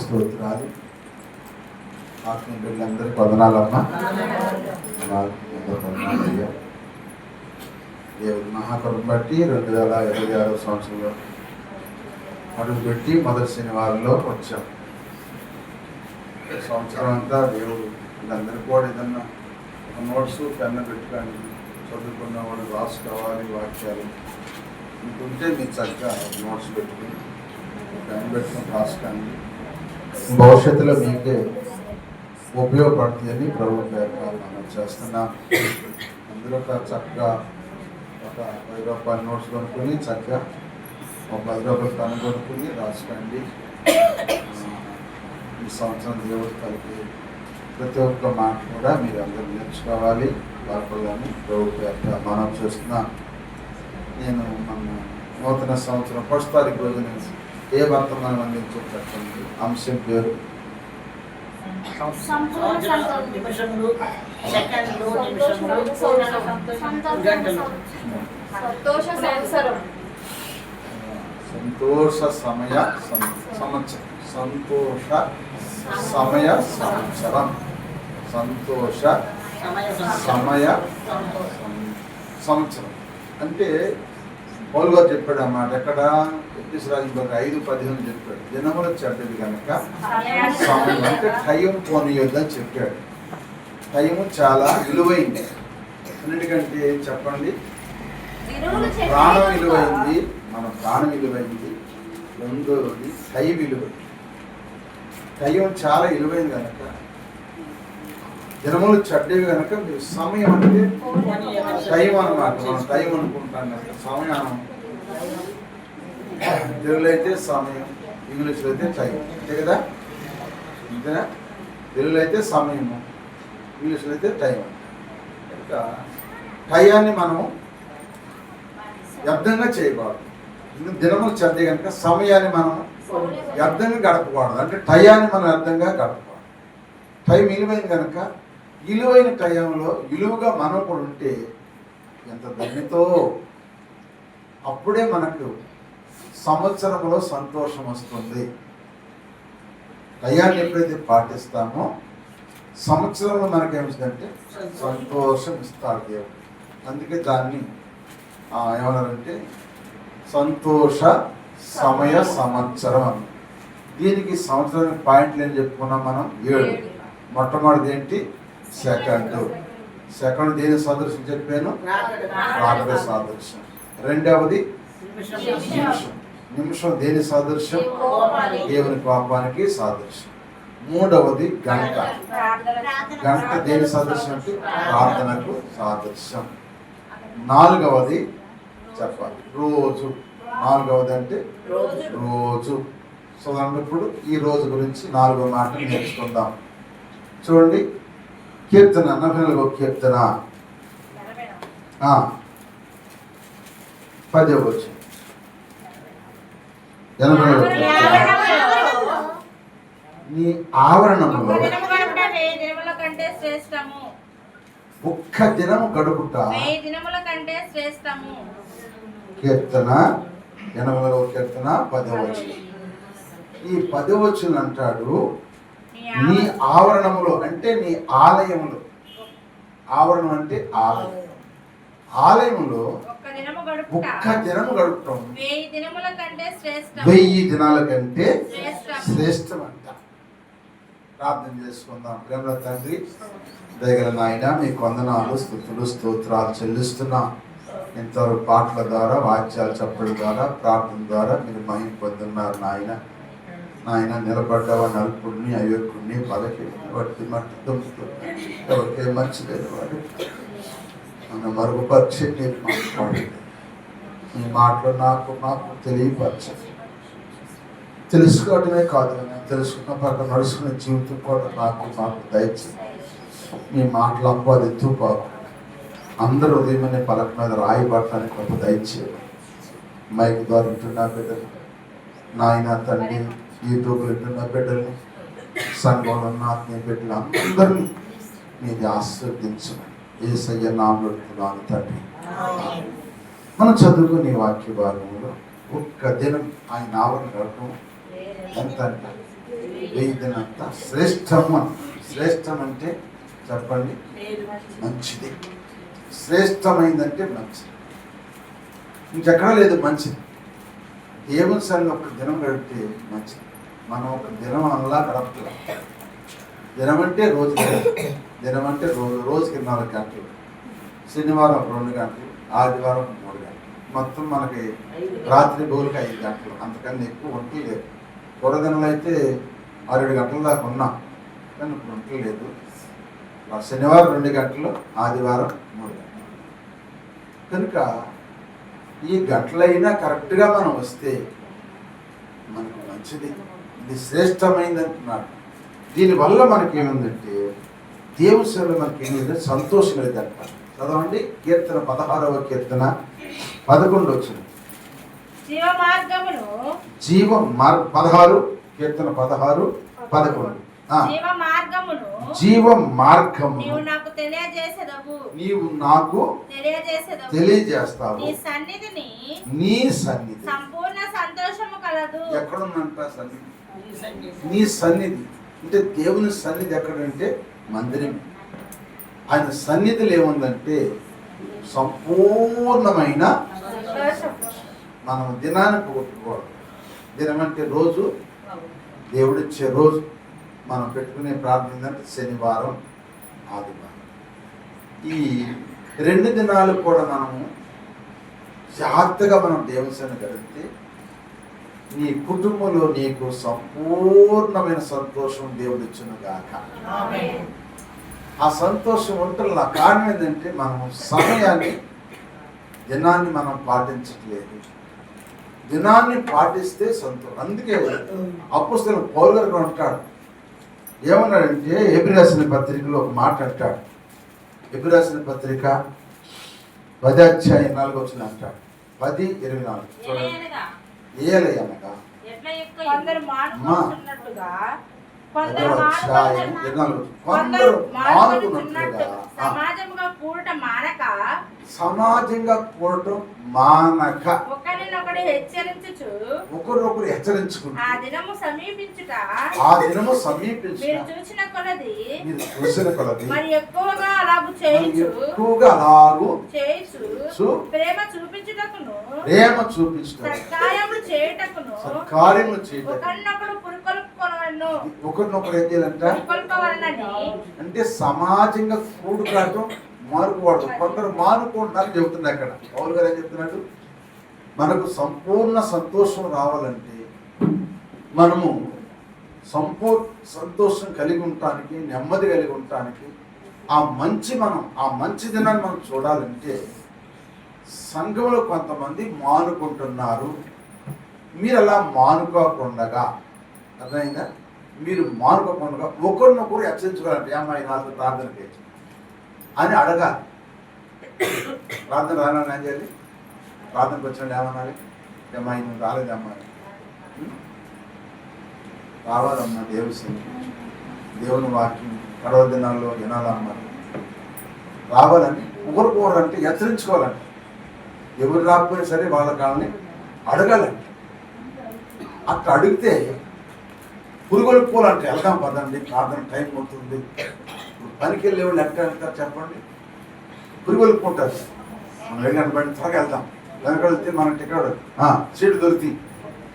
స్తోత్రాలు. ఆత్మీయ బిడ్డలందరికీ వందనాలమ్మా. వందనాలయ్యా. దేవుడి మహాకరుణ బట్టి రెండు వేల ఇరవై ఆరో సంవత్సరంలో అడుగు పెట్టి మొదటి శనివారంలో వచ్చాం. సంవత్సరం అంతా దేవుడు వీళ్ళందరికీ కూడా ఏదన్నా నోట్స్ పెన్ను పెట్టుకోండి చదువుకున్న వాడు రాసుకోవాలి వాక్యాలు. మీకుంటే మీరు చక్కగా నోట్స్ పెట్టుకుని టైం పెట్టుకుని రాసుకోండి. భవిష్యత్తులో మీకే ఉపయోగపడుతుందని ప్రభుత్వ పేరు మనం చేస్తున్నాం. అందులో ఒక చక్కగా ఒక పది రూపాయల నోట్స్ కొనుక్కొని చక్కగా ఒక పది రూపాయలు కనుగొనుకుని రాసుకోండి. ఈ సంవత్సరం దేవుడు కలిపి ప్రతి ఒక్క మాట కూడా మీరు అందరూ నేర్చుకోవాలి. బాగుపడాలని ప్రభు పేరు మనం చేస్తున్నాం. నేను మన నూతన సంవత్సరం ఫస్ట్ తారీఖు రోజున ఏ వర్తమానం అందించబడుతుంది అంశం పేరు? సంతోష. సమయ సం- సంవత్సరం సంతోష సమయ సంవత్సరం. సంతోష సమయ సంవత్సరం. అంటే పౌలు గారు చెప్పాడు అన్నమాట ఎక్కడ? ఎపిస్ రాజు ఐదు పదిహేను చెప్పాడు. దినములు చెడ్డది కనుక సమయం అంటే టైం పోనీయొద్దని చెప్పాడు. టైం చాలా విలువైంది. అన్నిటికంటే చెప్పండి? ప్రాణం విలువైంది మన ప్రాణం విలువైంది. రెండోది టై విలువ. టైం చాలా విలువైంది కనుక దినములు చెడ్డవి కనుక మీరు సమయం అంటే టైం అనమాట మనం టైం అనుకుంటాం కనుక సమయం తెలుగులో అయితే సమయం ఇంగ్లీష్లో అయితే టైం. అంతే కదా? అంతేనా? తెలుగులో అయితే సమయము ఇంగ్లీష్లో అయితే టైం. కనుక టయాన్ని మనం వ్యర్థంగా చేయకూడదు. దినములు చెడ్డ కనుక సమయాన్ని మనం వ్యర్థంగా గడపకూడదు. అంటే టయాన్ని మనం వ్యర్థంగా గడపకూడదు. టైం విలువైంది కనుక విలువైన టైంలో విలువగా మనం కూడా ఉంటే ఎంత ధన్యతో? అప్పుడే మనకు సంవత్సరంలో సంతోషం వస్తుంది. టయాన్ని ఎప్పుడైతే పాటిస్తామో సంవత్సరంలో మనకేమిస్తుందంటే సంతోషం ఇస్తాడు దేవుడు. అందుకే దాన్ని ఏమన్నారంటే సంతోష సమయ సంవత్సరం అని. దీనికి సంవత్సరానికి పాయింట్లు ఏం చెప్పుకున్నాం మనం? ఏడు. మొట్టమొదటిది ఏంటి? సెకండ్. సెకండ్ దేని సదృశ్యం చెప్పాను? రాగడ సాదృశ్యం రెండవది నిమిషం. నిమిషం దేని సాదృశ్యం దేవుని కోపానికి సాదృశ్యం మూడవది గంట. గంట దేని సాదృశ్యం అంటే ప్రార్థనకు సాదృశ్యం నాలుగవది చెప్పాలి. రోజు. నాలుగవది అంటే రోజు. సో ఇప్పుడు ఈ రోజు గురించి నాలుగో మాటలు నేర్చుకుందాం. చూడండి. కీర్తన నలభై నాలుగో కీర్తన పదో వచ్చు ఎనభై. నీ శ్రేష్టము. ఒక్క దినము గడుపుట. కీర్తన ఎనభై నాలుగో కీర్తన పదవచ్చు ఈ పదవచ్చులు అంటాడు నీ ఆవరణములో అంటే నీ ఆలయములో. ఆవరణం అంటే ఆలయం. ఆలయములో ఒక్క దినము గడుపుట. గడపటం. వెయ్యి దినాల కంటే శ్రేష్టం. అంట ప్రార్థన చేసుకుందాం. ప్రేమల తండ్రి దగ్గర నాయన మీ వందనాలు స్థుతులు స్తోత్రాలు చెల్లిస్తున్నా. ఇంతవరకు పాటల ద్వారా వాక్యాలు చెప్పడం ద్వారా ప్రార్థన ద్వారా మీరు మహిమ పొందున్నారు నాయన. నాయన నిలబడ్డవాడిని నలుపుడిని అయోగ్యుడిని బలహీన వాటి మట్టి దుంపుతూ ఎవరికే మంచి లేదు వాడు మన మరుగుపరిచి నేను మాట్లాడండి ఈ మాటలు నాకు మాకు తెలియపరచండి తెలుసుకోవడమే కాదు నేను తెలుసుకున్న పక్కన నడుచుకునే జీవితం కూడా నాకు మాకు దయచేసి మీ మాటలు అవ్వాలి ఎత్తుపాకు అందరూ ఉదయమనే పలక మీద రాయబడటానికి ఒక దయచేయాలి మైక్ ద్వారా వింటున్న బిడ్డలు. నాయన తండ్రి యూట్యూబ్లో వింటున్న బిడ్డలు సంఘంలో ఉన్న ఆత్మీయ బిడ్డలు అందరినీ మీది ఆశీర్వదించమని ఏసయ్య నామడుతున్నాను తండ్రి. మనం చదువుకునే వాక్య భాగంలో ఒక్క దినం ఆయన ఆవరణ గడపడం ఎంత అంటే వెయ్యి దినంత శ్రేష్టము శ్రేష్టం అంటే చెప్పండి? మంచిది. శ్రేష్టమైందంటే మంచిది. ఇంకెక్కడా లేదు మంచిది. దేవుని సన్ని ఒక దినం గడిపితే మంచిది. మనం ఒక దినం అలా గడపట్లేదు దినం అంటే రోజు దినం అంటే రోజు రోజుకి నాలుగు గంటలు శనివారం రెండు గంటలు ఆదివారం మూడు గంటలు. మొత్తం మనకి రాత్రి బోలుకి ఐదు గంటలు. అంతకన్నా ఎక్కువ ఒంటి లేదు. కూరదినలు అయితే ఆరేడు గంటల దాకా ఉన్నాం కానీ ఇప్పుడు ఒంటి లేదు. శనివారం రెండు గంటలు ఆదివారం మూడు గంటలు. కనుక ఈ గంటలైనా కరెక్ట్గా మనం వస్తే మనకు మంచిది. ఇది శ్రేష్టమైంది అంటున్నాడు. దీనివల్ల మనకి ఏముందంటే దేవుని సేవలో మనకి ఏమిటంటే సంతోషం లేదంట చదవండి కీర్తన పదహారవ కీర్తన పదకొండు వచ్చింది. జీవ మార్గమును జీవం మార్ పదహారు కీర్తన పదహారు పదకొండు. జీవ మార్గమును జీవ మార్గము నీవు నాకు తెలియజేసేదవు. నీవు నాకు తెలియజేసేదవు. తెలియజేస్తావు. నీ సన్నిధిని నీ సన్నిధి. సంపూర్ణ ఎక్కడుందంట సన్నిధి? నీ సన్నిధి. అంటే దేవుని సన్నిధి ఎక్కడంటే మందిరం. ఆయన సన్నిధిలో ఏముందంటే సంపూర్ణమైన మనం దినానికి ఒప్పుకోవడం దినం అంటే రోజు. దేవుడిచ్చే రోజు. మనం పెట్టుకునే ప్రార్థన శనివారం ఆదివారం. ఈ రెండు దినాలు కూడా మనము జాగ్రత్తగా మనం దేవుని సన్నిధి గడిపితే నీ కుటుంబంలో నీకు సంపూర్ణమైన సంతోషం దేవుడు ఇచ్చును గాక ఆ సంతోషం ఉంటున్న కారణం ఏంటంటే మనము సమయాన్ని దినాన్ని మనం పాటించట్లేదు. దినాన్ని పాటిస్తే సంతోషం. అందుకే అపుస్తలం పౌరు గారు కూడా అంటాడు. ఏమన్నాడంటే ఎబి రాసిన పత్రికలో ఒక మాట అంటాడు. ఎబి రాసిన పత్రిక పది అధ్యాయం నాలుగు వచ్చిన అంటాడు. పది ఇరవై నాలుగు. చూడండి కొందరు మానుకుంటున్నట్టుగా ఆ, సమాజముగా కూడట మానక సమాజంగా కూడటం మానక. ఒకరినొకడు హెచ్చరించుచు ఒకరొకరు ఆ హెచ్చరించుకుంటూ దినము సమీపించుట ఆ దినము మీరు సమీపించిన చూసిన కొలది మీరు చూసిన కొలది మరి ఎక్కువగా అలాగు మరి చేయించు ఎక్కువగా అలాగూ ప్రేమ చూపించుటకును ప్రేమ చూపించడం సత్కాయము చేయుటకును ఒకరినొకడు పురుకొల్పుకొనవలను ఒకరినొకరు ఏం చేయాలంట పురుకొల్పవలనని అంటే సమాజంగా కూడుకాటం మానుకోవడం కొందరు మానుకుంటున్నారు చెబుతుంది అక్కడ పౌరు గారు ఏం చెప్తున్నాడు? మనకు సంపూర్ణ సంతోషం రావాలంటే మనము సంపూర్ సంతోషం కలిగి ఉండటానికి నెమ్మది కలిగి ఉండటానికి ఆ మంచి మనం ఆ మంచి దినాన్ని మనం చూడాలంటే సంఘంలో కొంతమంది మానుకుంటున్నారు. మీరు అలా మానుకోకుండా అర్థమైందా? మీరు మానుకోకుండా ఒకరినొకరు హెచ్చరించుకోవాలంటే అమ్మాయి నాలుగు ప్రార్థనకి అని అడగాలి. ప్రార్థన రానని ఏం చేయాలి? ప్రార్థనకు వచ్చిన ఏమనాలి? అమ్మాయి నువ్వు రాలేదమ్మా రావాలమ్మా దేవుని దేవుని వాక్యం గడవ దినాల్లో వినాలమ్మా. రావాలని ఒకరికొకరు అంటే హెచ్చరించుకోవాలంట. ఎవరు రాకపోయినా సరే వాళ్ళ కాలని అడగాలంట. అట్లా అడిగితే పురుగులు వెళ్దాం పదండి ప్రార్థన టైం అవుతుంది. పనికి వెళ్ళే వాళ్ళు ఎక్కడ వెళ్తారు చెప్పండి? పురుగులు పోతారు మనం వెళ్ళిన బండి త్వరగా వెళ్తాం వెనక వెళ్తే మన టికెట్ ఆ, సీట్లు దొరుకుతాయి.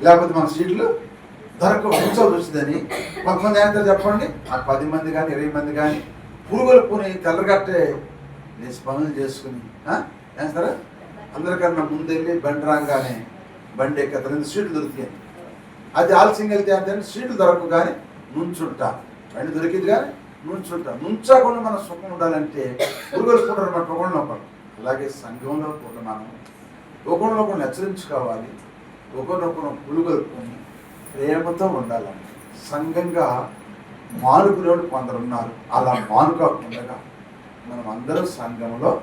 లేకపోతే మన సీట్లు దొరక ఉంచవలసి వచ్చిందని కొంతమంది ఏంటో చెప్పండి? ఆ పది మంది కానీ ఇరవై మంది కానీ పురుగులు పోని తెల్లగట్టే లేచి పనులు చేసుకుని ఆ, అందరికన్నా ముందెళ్ళి బండి రాగానే బండి ఎక్కతలేదు సీట్లు దొరుకుతాయి. అది ఆలస్యంగా వెళ్తే అంటే సీట్లు దొరకవు కానీ నుంచుంటా. బండి దొరికింది కానీ నుంచుంటా. నుంచకుండా మన సుఖం ఉండాలంటే పురుగులు కూడా మన ఒకరు అలాగే సంఘంలో కూడా మనం ఒకరినొకరు హెచ్చరించుకోవాలి. ఒకరినొకరు పులుగొలుపుకొని ప్రేమతో ఉండాలండి సంఘంగా మానుకునేవాడు కొందరు ఉన్నారు. అలా మానుకోకుండా మనం అందరం సంఘంలో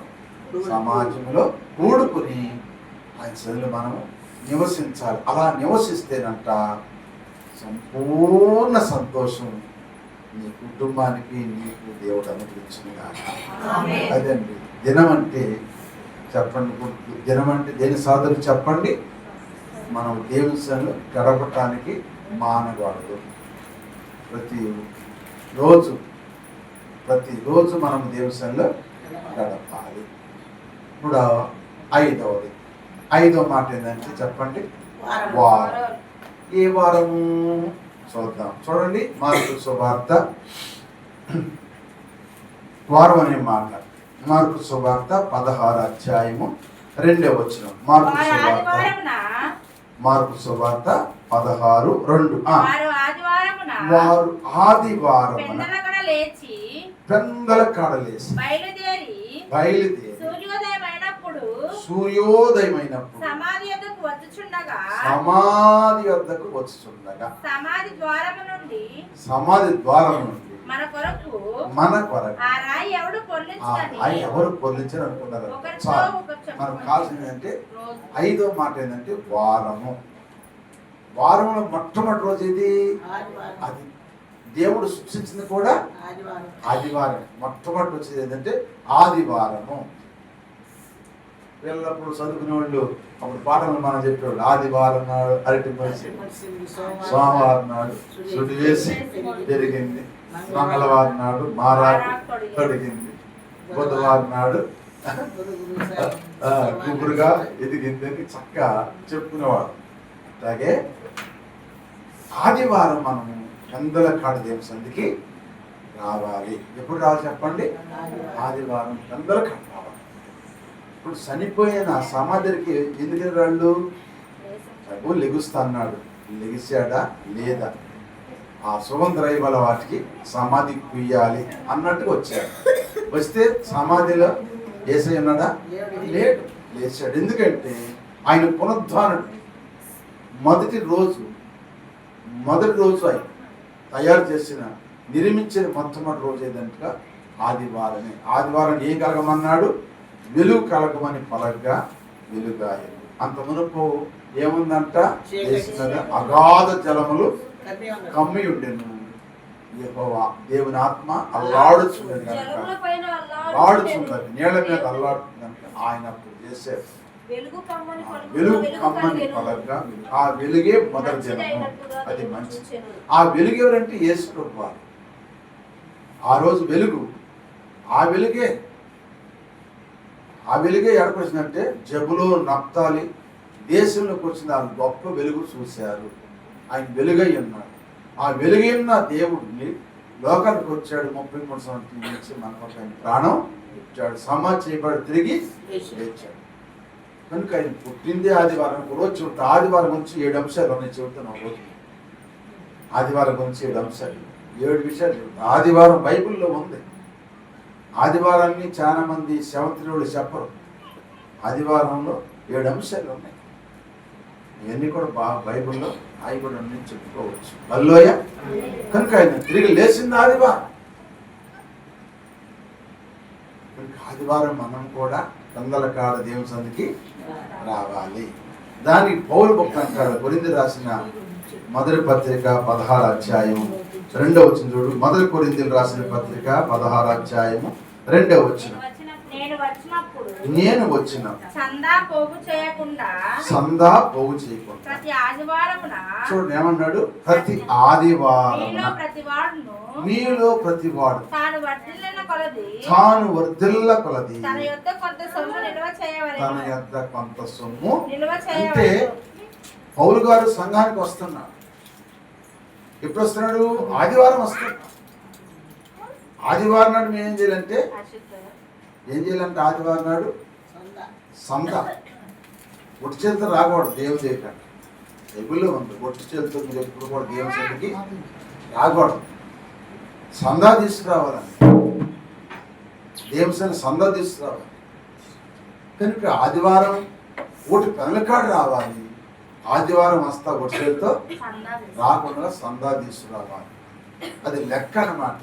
సమాజంలో కూడుకుని ఆయన చదువులు మనము నివసించాలి. అలా నివసిస్తేనంట సంపూర్ణ సంతోషం. నీ కుటుంబానికి నీకు దేవుడు అనుగ్రహించిన. అదండి. దినం అంటే చెప్పండి దినం అంటే దేని సాధన చెప్పండి? మనం దేవుని గడపటానికి మానకూడదు. ప్రతి రోజు ప్రతిరోజు మనం సన్నిధిలో గడపాలి. ఇప్పుడు ఐదవది. ఐదవ మాట ఏంటంటే చెప్పండి? వారం. వారం. ఏ వారము? చూద్దాం. చూడండి మార్పు సువార్త వారం అనే మాట. మార్పు సువార్త పదహారు అధ్యాయము మార్పు వారు సువార్త ఆదివారమున? మార్పు సువార్త పదహారు రెండు. ఆ, వారు ఆదివారమున? వారు ఆదివారమున పెందలగడ లేచి పెందల కాడలేసి బయలుదేరి బయలుదేరి సూర్యోదయమైనప్పుడు సమాధి యొద్దకు వచ్చుచుండగా సమాధి వద్దకు వచ్చుచుండగా సమాధి ద్వారము నుండి సమాధి ద్వారం నుండి మన కొరకు మన కొరకు ఆ రాయి ఎవడు ఆ ఎవరు పొందించారు అనుకున్నారు మనకు కావాల్సింది ఏంటంటే రోజు. ఐదో మాట ఏంటంటే వారము. వారంలో మొట్టమొదటి రోజు ఇది. అది దేవుడు సృష్టించింది కూడా ఆదివారం. ఆదివారం మొట్టమొదటి వచ్చేది ఏంటంటే? ఆదివారము. ఎల్లప్పుడూ చదువుకునే వాళ్ళు అప్పుడు పాటలు మనం చెప్పేవాళ్ళు. ఆదివారం నాడు అరటి మనిషి సోమవారం నాడు సుడి చేసి పెరిగింది. మంగళవారం నాడు మారాడు తొడిగింది. బుధవారం నాడు గుబురుగా ఎదిగింది అని చక్కగా చెప్పుకునేవాడు. అలాగే ఆదివారం మనము పెందల కాడ దేవ సంధికి రావాలి? ఎప్పుడు రావాలి చెప్పండి? ఆదివారం పెందల కాడ రావాలి? ఇప్పుడు చనిపోయిన సమాధికి ఎందుకు రాళ్ళు ప్రభు లెగుస్తా అన్నాడు. లెగిసాడా లేదా? ఆ సుగంధ రైవల వాటికి సమాధి కుయ్యాలి అన్నట్టు వచ్చాడు. వస్తే సమాధిలో ఏసై ఉన్నాడా? లేడు. లేచాడు. ఎందుకంటే ఆయన పునరుద్ధానుడు మొదటి రోజు మొదటి రోజు ఆయన తయారు చేసిన నిర్మించిన మొట్టమొదటి రోజు ఏదంటగా? ఆదివారమే. ఆదివారం ఏం కలగమన్నాడు? వెలుగు కలగమని పలకగా వెలుగాయను అంత మునుపు ఏముందంట? అగాధ జలములు కమ్మి ఉండెను యెహోవా దేవుని ఆత్మ అల్లాడుచున్నది కనుక అల్లాడుచున్నది. నీళ్ళ మీద అల్లాడుతుంది ఆయన చేశారు వెలుగు కమ్మని వెలుగు. ఆ వెలుగే మొదటి జనము అది చూచెను. ఆ వెలుగు ఎవరంటే యేసు ప్రభు ఆ రోజు వెలుగు. ఆ వెలుగే ఆ వెలుగే ఎక్కడికి వచ్చిందంటే జబులో నప్తాలి దేశంలోకి వచ్చిన ఆ గొప్ప వెలుగు చూశారు. ఆయన వెలుగై ఉన్నాడు. ఆ వెలుగై ఉన్న దేవుడిని లోకానికి వచ్చాడు ముప్పై మూడు సంవత్సరం నుంచి మన ఆయన ప్రాణం ఇచ్చాడు. సమాజ్ చేయబడి తిరిగి లేచాడు. కనుక ఆయన పుట్టిందే ఆదివారం ఒక రోజు చెబుతా ఆదివారం గురించి ఏడు అంశాలు ఉన్నాయి చెబుతాను ఒక రోజు. ఆదివారం గురించి ఏడు అంశాలు. ఏడు విషయాలు చెబుతా ఆదివారం బైబిల్లో ఉంది. ఆదివారాన్ని చాలా మంది శవంతులు చెప్పరు. ఆదివారంలో ఏడు అంశాలు ఉన్నాయి. ఇవన్నీ కూడా బా బైబిల్లో అవి కూడా అన్ని చెప్పుకోవచ్చు. అల్లోయ. కనుక ఆయన తిరిగి లేచింది ఆదివారం. ఆదివారం మనం కూడా కందల కాడ దేవుని సందికి రావాలి. దానికి పౌరు భక్తి అంటారు. కొరింది రాసిన మొదటి పత్రిక పదహారు అధ్యాయం రెండవ వచ్చిన చూడు. మొదటి కొరిందులు రాసిన పత్రిక పదహారు అధ్యాయము రెండవ వచ్చిన నేను వచ్చిన చందా పోగు చేయకుండా సందా పోగు చేయకుండా. ప్రతి ఆదివారమున చూడండి ఏమన్నాడు? ప్రతి ఆదివారం మీలో ప్రతి వాడు. తాను వర్ధిల్లిన కొలది. తాను వర్ధిల్ల కొలది. తన యొద్ద కొంత సొమ్ము నిల్వ తన చేయవలెను యొద్ద కొంత సొమ్ము నిల్వ అంటే పౌలు గారు సంఘానికి వస్తున్నాడు ఎప్పుడు వస్తున్నాడు? ఆదివారం వస్తున్నాడు. ఆదివారం నాడు మేము ఏం చేయాలంటే ఏం చేయాలంటే ఆదివారం నాడు సంత. ఒట్టి చేతితో రాకూడదు దేవుని దగ్గర బైబిల్లో ఉంది ఒట్టి చేతితో మీరు ఎప్పుడు కూడా దేవుని సన్నిధికి రాకూడదు. సందా తీసుకురావాలని దేవుని సందా తీసుకురావాలి. కనుక ఆదివారం ఒకటి పెనలకాడు రావాలి. ఆదివారం వస్తా ఒట్టి చేతితో. రాకుండా సందా తీసుకురావాలి. అది లెక్క అన్నమాట.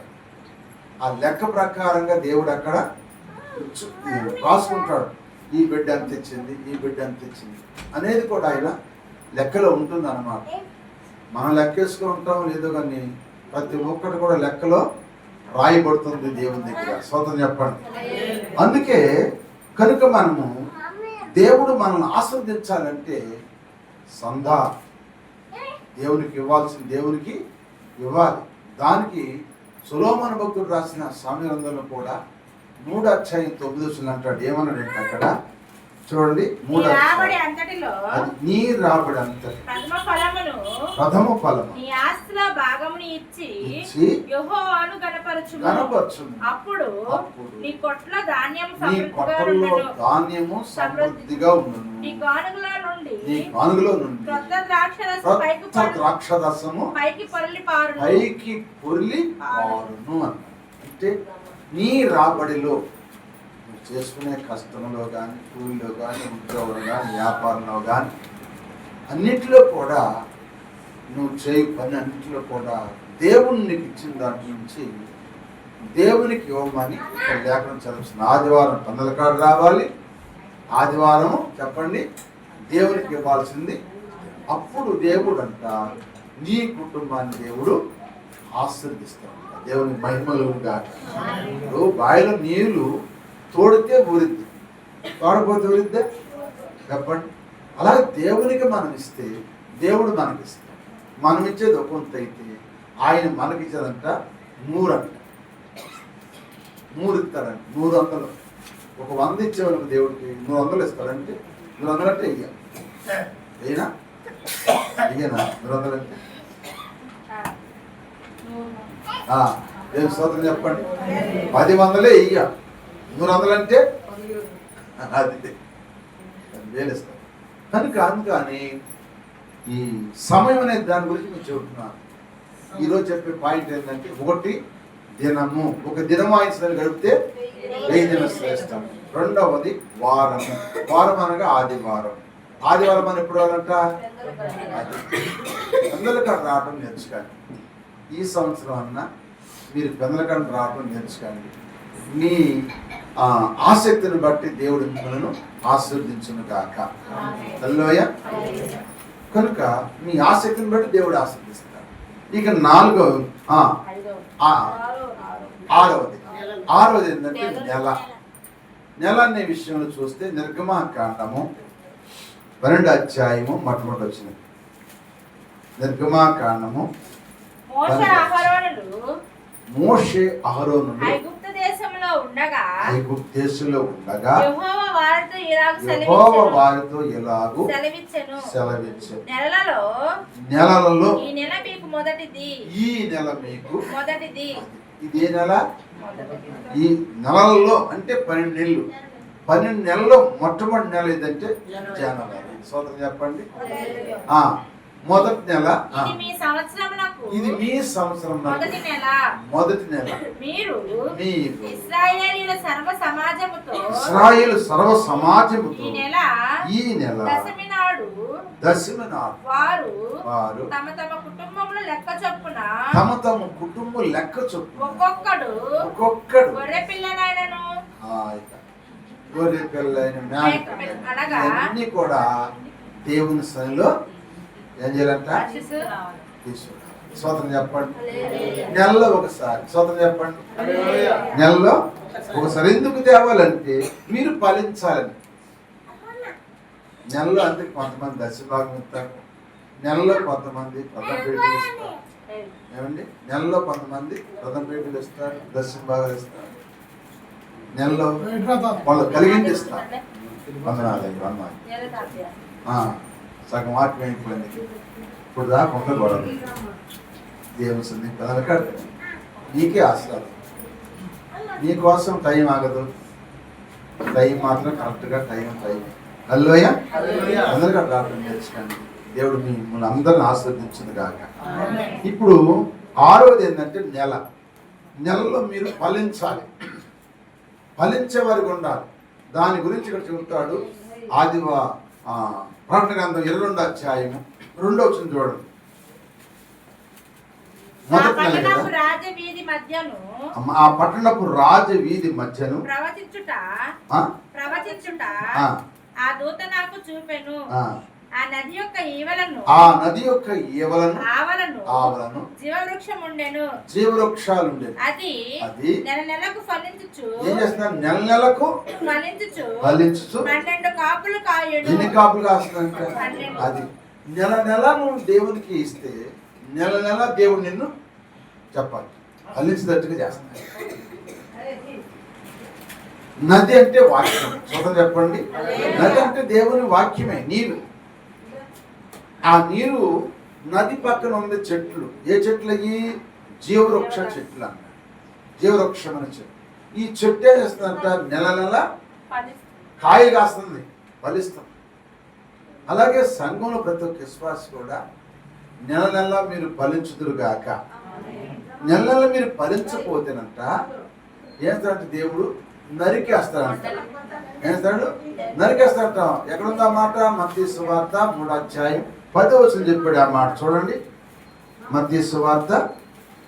ఆ లెక్క ప్రకారంగా దేవుడు అక్కడ రాసుకుంటాడు. ఈ బిడ్డ ఎంత ఇచ్చింది ఈ బిడ్డ ఎంత ఇచ్చింది అనేది కూడా ఆయన లెక్కలో ఉంటుంది అన్నమాట మనం లెక్కేసుకుని ఉంటాం లేదో కానీ ప్రతి ఒక్కటి కూడా లెక్కలో రాయబడుతుంది దేవుని దగ్గర. స్వతం చెప్పండి. అందుకే కనుక మనము దేవుడు మనల్ని ఆస్వాదించాలంటే సందా దేవునికి ఇవ్వాల్సిన దేవునికి ఇవ్వాలి. దానికి సులోమన భక్తుడు రాసిన సామ్యంలో కూడా మూడు అధ్యాయం తొమ్మిది వచ్చిన అంటాడు ఏమన్నాడు అక్కడ? చూడండి నీ మూడు రాబడి అధ్యాయం. అంతటిలో అది నీ రాబడి అంత ప్రథమ ఫలమును ప్రథమ ఫలము. నీ ఆస్తిలో భాగముని ఇచ్చి ఇచ్చి యెహోవాను అప్పుడు నీ కొట్ల ధాన్యం నీ సమృద్ధిగా ధాన్యము సమృద్ధిగా ఉండును. నీ నుండి నీ కానుగలో నుండి క్రొత్త ద్రాక్షరసం పైకి ద్రాక్షరసము పైకి పొరలి పారును. పైకి పొర్లి పారును. అంటే నీ రాబడిలో చేసుకునే కష్టంలో కానీ కూలిలో కానీ ఉద్యోగంలో కానీ వ్యాపారంలో కానీ అన్నిటిలో కూడా నువ్వు చేయి పని అన్నిటిలో కూడా దేవుని నీకు ఇచ్చిన దాంట్ నుంచి దేవునికి ఇవ్వమని ఇక్కడ లేఖనం చదువుతుంది. ఆదివారం పందల కాడు రావాలి. ఆదివారం చెప్పండి. దేవునికి ఇవ్వాల్సింది. అప్పుడు దేవుడు అంట నీ కుటుంబాన్ని దేవుడు ఆశీర్దిస్తాడు దేవుని మహిమలు కాక ఇప్పుడు బావిలో నీళ్ళు తోడితే ఊరిద్ది తోడపోతే ఊరిద్దా చెప్పండి. అలాగే దేవునికి మనం ఇస్తే దేవుడు మనకి ఇస్తాడు మనం ఇచ్చేది కొంత అయితే ఆయన మనకి ఇచ్చేదంట నూరంట. నూరు ఇస్తాడంట. నూరు వందలు. ఒక వంద ఇచ్చేవాళ్ళకి దేవుడికి నూరు వందలు ఇస్తాడంటే నూరు వందలు అంటే ఇయ్య. అయినా ఇయ్యనా? నూరు వందలు. అంటే ఏం స్తోత్రం చెప్పండి. పది వందలే ఇయ్య. నూరు వందలు అంటే అది వేలు ఇస్తాం కనుక అందుకని ఈ సమయం అనేది దాని గురించి నేను చెబుతున్నాను. ఈరోజు చెప్పే పాయింట్ ఏంటంటే ఒకటి దినము. ఒక దినం వాయించడానికి గడిపితే వెయ్యి దిన శ్రేష్టం. రెండవది వారం. వారం అనగా ఆదివారం. ఆదివారం అని ఎప్పుడు అది. పెందలకాడ రావడం నేర్చుకోండి. ఈ సంవత్సరం అన్న మీరు పెందలకాడ రావడం నేర్చుకోండి. మీ ఆసక్తిని బట్టి దేవుడు మిమ్మల్ని ఆశీర్వదించును కాక హల్లెలూయ. కనుక మీ ఆసక్తిని బట్టి దేవుడు ఆశీర్దిస్తాడు ఇక నాలుగో ఆరవది. ఆరవది ఏంటంటే నెల. నెల అనే విషయంలో చూస్తే నిర్గమాకాండము పన్నెండు అధ్యాయము మొట్టమొదటి వచ్చింది నిర్గమాకాండము మోషే అహరోనులు ఉండగా ఐగుప్తు దేశంలో ఉండగా యెహోవా వారితో ఇలాగ సెలవిచ్చెను? వారితో ఎలాగూ సెలవిచ్చెను? సెలవిచ్చు నెలలలో నెలలలో ఈ నెల మీకు మొదటిది. ఈ నెల మీకు మొదటిది. ఇదే నెల? ఈ నెలల్లో అంటే పన్నెండు నెలలు. పన్నెండు నెలల్లో మొట్టమొదటి నెల ఏదంటే? జనవరి. సోదరు చెప్పండి. ఆ మొదటి నెల. ఇది మీ సంవత్సరమునకు ఇది మీ సంవత్సరం మొదటి నెల. మొదటి నెల. మీరు మీరు. ఇస్రాయేలీల సర్వ సమాజముతో ఇస్రాయేల్ సర్వ ఈ నెల ఈ నెల దశమి నాడు దశమి నాడు వారు వారు తమ తమ కుటుంబముల లెక్క చొప్పున తమ తమ కుటుంబం లెక్క చొప్పున ఒక్కొక్కడు ఒక్కొక్కడు గొర్రె పిల్లనైనను గొర్రె పిల్లైన మేక కూడా దేవుని సన్నిలో ఏం చేయాలంట. స్తోత్రం చెప్పండి. నెలలో ఒకసారి. స్తోత్రం చెప్పండి. నెలలో ఒకసారి. ఎందుకు తేవాలంటే మీరు ఫలించాలని నెలలో అందుకు కొంతమంది దశభాగం ఇస్తారు. నెలలో కొంతమంది ప్రథమ పీఠలు ఇస్తారు. ఏమండి? నెలలో కొంతమంది ప్రథమ పీఠలు ఇస్తారు. దశమ భాగాలు ఇస్తారు. నెలలో వాళ్ళు కలిగింది ఇస్తారు. వందనాలు వందనాలు. ఆ, సగం ఆత్మ అయిపోయింది ఇప్పుడు దాకా గొడవ దేవుని పెదల కడతాడు నీకే ఆశ్రదం నీకోసం టైం ఆగదు. టైం మాత్రం కరెక్ట్గా టైం టైం. హల్లోయ అందరికీ ప్రార్థన నేర్చుకోండి. దేవుడు మిమ్మల్ని అందరిని ఆస్వాదించింది కాక ఇప్పుడు ఆరోది ఏంటంటే నెల. నెలలో మీరు ఫలించాలి. ఫలించే వారికి ఉండాలి. దాని గురించి ఇక్కడ చెబుతాడు ఆదివా ప్రకటన ఇరవై రెండు అధ్యాయము రెండో వచ్చిన చూడండి. ఆ పట్టణపు రాజ వీధి మధ్యను ప్రవచించుట ప్రవచించుట ఆ. దూత నాకు చూపెను. ఆ, నది యొక్క ఈవలను ఆ నది యొక్క ఈవలను ఆవలను ఆవలను జీవవృక్షం ఉండెను జీవవృక్షాలు ఉండేవి అది అది నెల నెలకు ఫలించుచు. ఏం చేస్తున్నారు? నెల నెలకు ఫలించుచు. ఫలించుచు. పన్నెండు కాపులు కాయుడు ఎన్ని కాపులు అది నెల నెల నువ్వు దేవునికి ఇస్తే నెల నెల దేవుడు నిన్ను చెప్పాలి. ఫలించేటట్టుగా చేస్తాడు నది అంటే వాక్యం. చూద్దాం చెప్పండి. నది అంటే దేవుని వాక్యమే నీరు. ఆ నీరు నది పక్కన ఉంది చెట్లు. ఏ చెట్లు అయ్యి జీవవృక్ష చెట్లు అన్న జీవవృక్షం అనే చెట్టు. ఈ చెట్టు ఏం చేస్తుందంట? నెల నెల కాయ కాస్తుంది. ఫలిస్తాం అలాగే సంఘంలో ప్రతి ఒక్క విశ్వాసి కూడా నెల నెల మీరు ఫలించుదురు గాక. నెల నెల మీరు ఫలించకపోతేనంట ఏస్తాడంటే దేవుడు? నరికేస్తాడంట. ఏస్తాడు నరికేస్తాడంట. ఎక్కడుంది మాట మత్తీ సువార్త మూడు అధ్యాయం పదో వచ్చిన చెప్పాడు ఆ మాట. చూడండి. మత్తీ సువార్త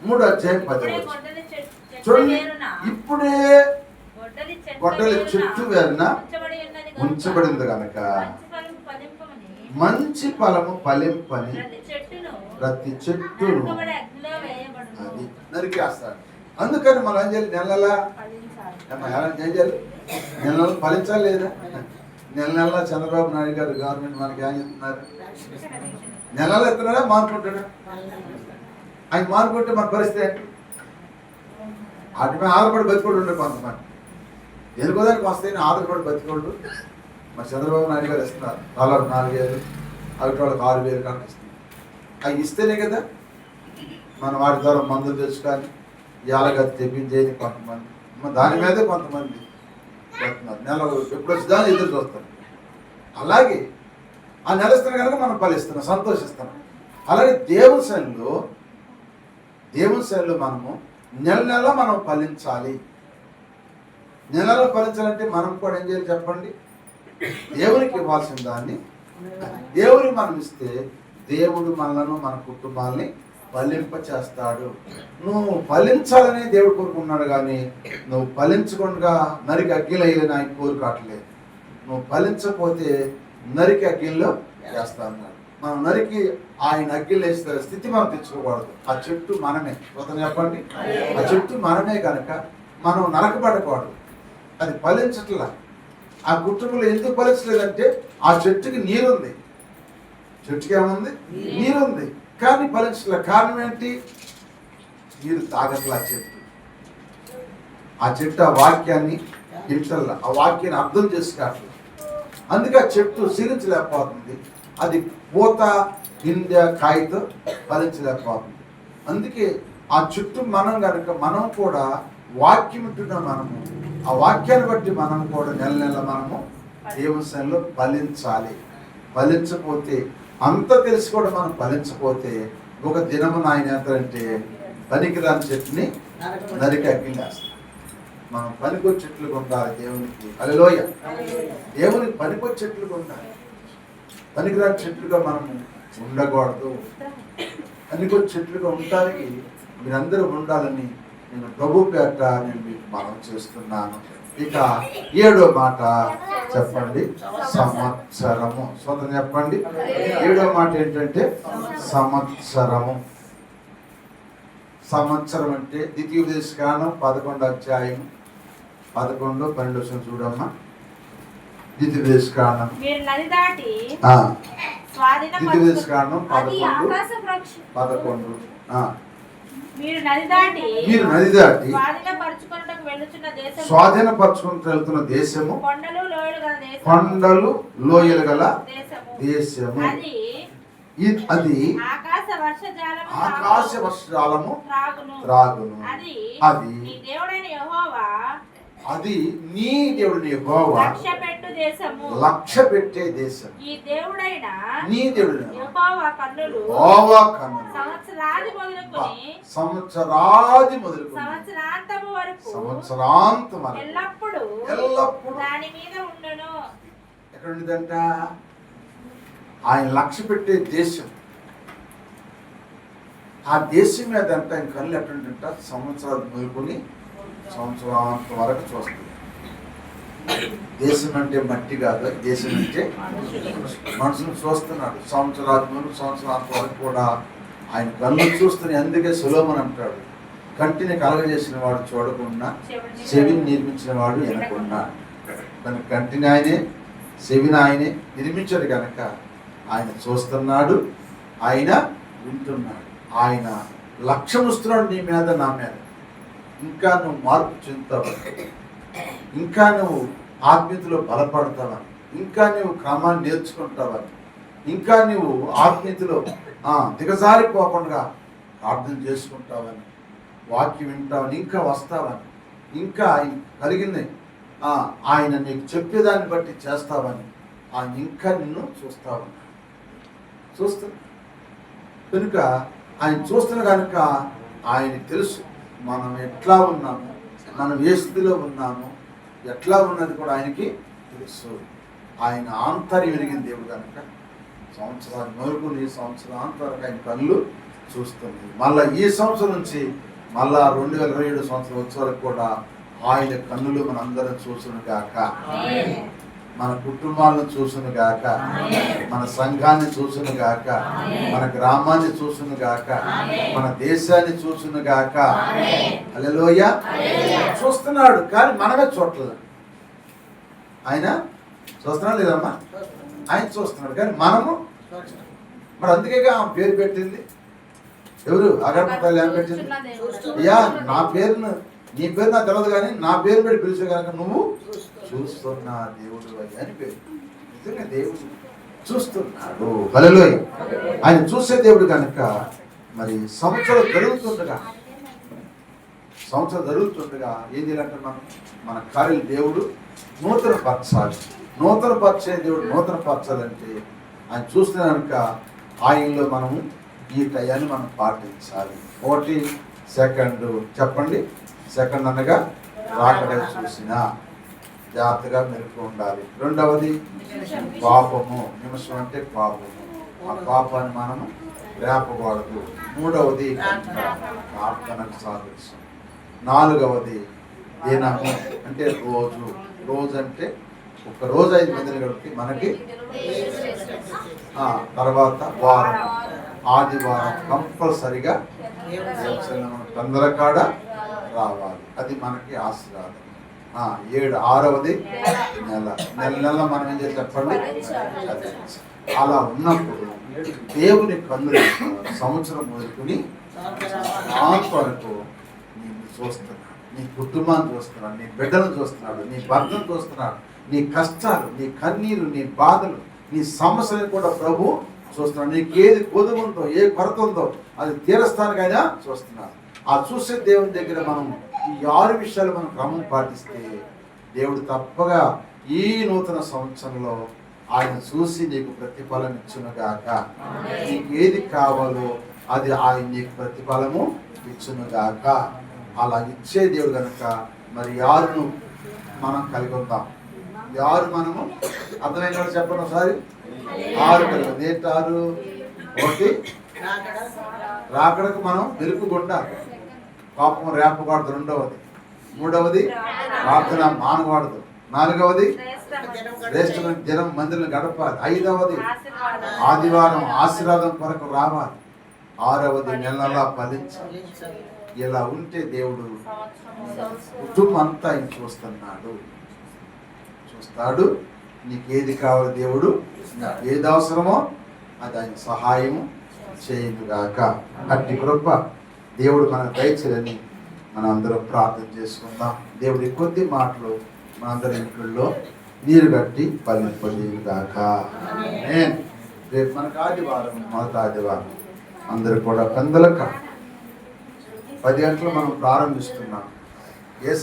మూడు అధ్యాయం పదో ఇప్పుడే వచ్చిన గొడ్డలి చెట్టు- చెట్టు చూడండి. ఇప్పుడే గొడ్డలి చెట్టు వేరున? గనుక ఉంచబడింది కనుక. మంచి ఫలము ఫలింపని ప్రతి చెట్టును ప్రతి చెట్టును నరకబడి అగ్నిలో వేయబడును. అది నరికేస్తాడు. అందుకని మనం ఏం చేయాలి? నెల నెల ఫలించాలి. ఏమ్మా, ఎలా ఏం చేయాలి? నెల నెల ఫలించాలి లేదా? నెల నెల చంద్రబాబు నాయుడు గారు గవర్నమెంట్ మనకి ఏం చెప్తున్నారు? నెలలో ఎత్తున్నాడా? మానుకుంటాడా ఆయన మార్కుంటే మన పరిస్థితి ఏంటి? వాటి మీద ఆధారపడి బతికోడు ఉండే కొంతమంది. ఎదుగుదానికి వస్తాయని ఆధారపడి బతికోడు. మరి చంద్రబాబు నాయుడు గారు ఇస్తున్నారు. వాళ్ళకి నాలుగు వేలు అవి వాళ్ళకి ఆరు వేలు కనిపిస్తుంది ఇస్తున్నారు. అవి ఇస్తేనే కదా మనం వాటి ద్వారా మందులు తెచ్చుకొని యాలగతి తెప్పించేది కొంతమంది. దాని మీదే కొంతమంది నెల ఎప్పుడు వచ్చి దాన్ని ఎదురు చూస్తారు. అలాగే ఆ నెలస్తున్న కనుక మనం ఫలిస్తున్నాం సంతోషిస్తున్నాం. అలాగే దేవుని శైలిలో దేవుని శైలిలో మనము నెల నెల మనం ఫలించాలి నెలలో ఫలించాలంటే మనం కూడా ఏం చేయాలి చెప్పండి? దేవునికి ఇవ్వాల్సిన దాన్ని దేవుని మనం ఇస్తే దేవుడు మనలను మన కుటుంబాల్ని ఫలింప చేస్తాడు నువ్వు ఫలించాలని దేవుడు కోరుకున్నాడు కానీ నువ్వు ఫలించకుండా నరికి అగ్గిలయ్యని ఆయన కోరుకోవట్లేదు నువ్వు ఫలించకపోతే నరికి అగ్గిల్లో వేస్తా అన్నాడు మనం నరికి ఆయన అగ్గిలు వేస్తే స్థితి మనం తెచ్చుకోకూడదు. ఆ చెట్టు మనమే. కొత్త చెప్పండి? ఆ చెట్టు మనమే కనుక మనం నరకబడకూడదు అది ఫలించట్లా. ఆ కుటుంబంలో ఎందుకు ఫలించలేదంటే ఆ చెట్టుకి నీరుంది. చెట్టుకి ఏముంది? నీరుంది. కానీ ఫలించట్లే. కారణం ఏంటి? నీరు తాగట్లా ఆ చెట్టు. ఆ చెట్టు ఆ వాక్యాన్ని ఇంటల్లా ఆ వాక్యాన్ని అర్థం చేసుకోవట్లేదు అందుకే ఆ చెట్టు సిరించలేకపోతుంది అది పూత గింజ కాయతో ఫలించలేకపోతుంది. అందుకే ఆ చుట్టూ మనం కనుక మనం కూడా వాక్యం ఉంటున్న మనము ఆ వాక్యాన్ని బట్టి మనం కూడా నెల నెల మనము దేవస్థానంలో ఫలించాలి. ఫలించకపోతే అంత తెలిసి కూడా మనం ఫలించకపోతే ఒక దినమున ఆయన ఏంటంటే పనికిరాని చెట్టుని నరికి అగ్గిలేస్తాం. మనం పనికొచ్చేట్లు ఉండాలి దేవునికి. అలలోయ దేవునికి పనికొచ్చేట్లు ఉండాలి పనికిరాని చెట్లుగా మనము ఉండకూడదు. పనికొచ్చే చెట్లుగా ఉండటానికి మీరందరూ ఉండాలని నేను ప్రభు పేట నేను మీకు మనం చేస్తున్నాను. ఇక ఏడో మాట చెప్పండి. సంవత్సరము. సొంతం చెప్పండి. ఏడో మాట ఏంటంటే సంవత్సరము. సంవత్సరం అంటే ద్వితీయోపదేశ కాలం పదకొండు అధ్యాయం పదకొండు పన్నెండు వచ్చిన చూడమ్మా. ద్వితీయోపదేశ కాలం ద్వితీయోపదేశ కాలం పదకొండు పదకొండు. మీరు నది దాటి స్వాధీనపరచుకుంటూ వెళ్తున్న దేశము కొండలు లోయలు గల దేశము అది ఆకాశ వర్షజాలము ఆకాశ వర్షాలము త్రాగును. త్రాగును. అది అది నీ దేవుడైన యెహోవా అది నీ దేవుడిని యెహోవా లక్ష్య పెట్టు దేశము. లక్ష్య పెట్టే దేశం. ఈ దేవుడైన నీ దేవుడిని యెహోవా కన్నులు యెహోవా కన్నులు. సంవత్సరాది మొదలుకొని సంవత్సరాది మొదలుకొని సంవత్సరాంతము వరకు సంవత్సరాంతం వరకు ఎల్లప్పుడు ఎల్లప్పుడూ దాని మీద ఉండును. ఎక్కడ ఉండిదంట ఆయన లక్ష్య పెట్టే దేశం. ఆ దేశం మీద అంట ఆయన కళ్ళు ఎట్టుంటంట సంవత్సరాలు మొదలుకొని సంవత్సరాంత వరకు చూస్తుంది దేశం అంటే మట్టి కాదు దేశం అంటే మనుషులు చూస్తున్నాడు. సంవత్సరాలు సంవత్సరాంత సంవత్సరాల వరకు కూడా ఆయన కళ్ళు చూస్తున్న అందుకే సులోమన్ అంటాడు? కంటిని కలగజేసిన వాడు చూడకుండా చెవిని నిర్మించిన వాడు వినకుండా. తన కంటిని ఆయనే చెవిని ఆయనే నిర్మించాడు కనుక ఆయన చూస్తున్నాడు ఆయన వింటున్నాడు. ఆయన లక్ష్యం వస్తున్నాడు నీ మీద నా మీద. ఇంకా నువ్వు మార్పు చెందుతావు. ఇంకా నువ్వు ఆత్మీయతలో బలపడతావని ఇంకా నువ్వు క్రమాన్ని నేర్చుకుంటావని ఇంకా నువ్వు ఆత్మీయతలో ఆ, దిగజారిపోకుండా ప్రార్థన చేసుకుంటావని వాక్యం వింటావని ఇంకా వస్తావని ఇంకా కలిగింది. ఆయన నీకు చెప్పేదాన్ని బట్టి చేస్తావని ఆయన ఇంకా నిన్ను చూస్తావన్నాడు చూస్తుంది. కనుక ఆయన చూస్తున్న కనుక ఆయన తెలుసు మనం ఎట్లా ఉన్నాము మనం ఏ స్థితిలో ఉన్నాము ఎట్లా ఉన్నది కూడా ఆయనకి తెలుసు. ఆయన ఆంతర్యం వెలిగిన దేవుడు కనుక సంవత్సరాలు మొదలుకుని ఈ సంవత్సరాంతరకు ఆయన కళ్ళు చూస్తుంది. మళ్ళా ఈ సంవత్సరం నుంచి మళ్ళా రెండు వేల ఇరవై ఏడు సంవత్సరం వచ్చే వరకు కూడా ఆయన కన్నులు మనందరం చూసును మన కుటుంబాలను చూసును గాక మన సంఘాన్ని చూసును గాక మన గ్రామాన్ని చూసును గాక మన దేశాన్ని చూసును గాక. హల్లెలూయ. చూస్తున్నాడు కానీ మనమే చూడలేదు. ఆయన చూస్తున్నాడు లేదమ్మా? ఆయన చూస్తున్నాడు కానీ మనము మరి అందుకేగా ఆ పేరు పెట్టింది. ఎవరు? అగర్భ తల్లి ఏం పెట్టింది. అయ్యా నా పేరును నీ పేరు నాకు తెలియదు కానీ నా పేరు పెట్టి పిలిచే కనుక నువ్వు చూస్తున్న దేవుడు అని పేరు. నిజంగా దేవుడు చూస్తున్నాడు. హల్లెలూయ. ఆయన చూసే దేవుడు కనుక మరి సంవత్సరం జరుగుతుండగా సంవత్సరం జరుగుతుండగా ఏం చేయాలంటే మనం మన కార్యలు దేవుడు నూతన పరచాలి. నూతన పరిచే దేవుడు నూతన పరచాలంటే ఆయన చూస్తే కనుక ఆయనలో మనము ఈ టయాన్ని మనం పాటించాలి. ఒకటి సెకండ్ చెప్పండి. సెకండ్ అనగా రాకడే చూసిన. జాగ్రత్తగా మెరుపు ఉండాలి. రెండవది పాపము నిమిషం అంటే పాపము. ఆ పాపాన్ని మనము రేపకూడదు. మూడవది ప్రార్థనకు సాదృశ్యం నాలుగవది దినము అంటే రోజు. రోజు అంటే ఒక రోజు ఐదు మందిని కడిపి మనకి తర్వాత వారం. ఆదివారం కంపల్సరిగా తొందరకాడ రావాలి. అది మనకి ఆశీర్వాదం. ఏడు ఆరవది నెల. నెల. నెల మనం ఏం చేసి చెప్పండి. అలా ఉన్నప్పుడు దేవుని కన్నులు సంవత్సరం మొదలుకొని వరకు నిన్ను చూస్తున్నాడు నీ కుటుంబాన్ని చూస్తున్నాడు నీ బిడ్డను చూస్తున్నాడు నీ భర్తను చూస్తున్నాడు నీ కష్టాలు నీ కన్నీరు నీ బాధలు నీ సమస్యలను కూడా ప్రభు చూస్తున్నాడు. నీకు ఏది కొదువు ఉందో ఏ కొరత ఉందో అది తీరస్తానికి ఆయన చూస్తున్నాడు. ఆ చూసే దేవుని దగ్గర మనం ఈ ఆరు విషయాలు మనం క్రమం పాటిస్తే దేవుడు తప్పగా ఈ నూతన సంవత్సరంలో ఆయన చూసి నీకు ప్రతిఫలం ఇచ్చునుగాక. నీకు ఏది కావాలో అది ఆయన నీకు ప్రతిఫలము ఇచ్చునుగాక. అలా ఇచ్చే దేవుడు కనుక మరి యారును మనం కలిగి ఉందాం. యారు మనము అర్థమైన చెప్పండి ఒకసారి? ఆరు కలిగి ఉంది. ఏంటి ఆరు? ఒకటి. రాకడకు మనం వెలుపుకుండా పాపం రేపకూడదు రెండవది. మూడవది ప్రార్థన మానకూడదు నాలుగవది శ్రేష్ఠమైన జనం మందిరం గడపాలి. ఐదవది ఆదివారం ఆశీర్వాదం కొరకు రావాలి. ఆరవది నెలలా ఫలించాలి. ఇలా ఉంటే దేవుడు కుటుంబం అంతా ఆయన చూస్తున్నాడు చూస్తాడు నీకు ఏది కావాలి దేవుడు? ఏది అవసరమో అది ఆయన సహాయము చేయదుగాక అట్టి కృప దేవుడు మన దయచేయని మనం అందరం ప్రార్థన చేసుకుందాం. దేవుడి కొద్ది మాటలు మనందరి ఇంట్లో నీరు కట్టి ఫలింపజేయుగాక ఆమేన్. రేపు మనకు ఆదివారం మొదటి ఆదివారం అందరూ కూడా పెందలక. పది గంటలు మనం ప్రారంభిస్తున్నాం. ఏ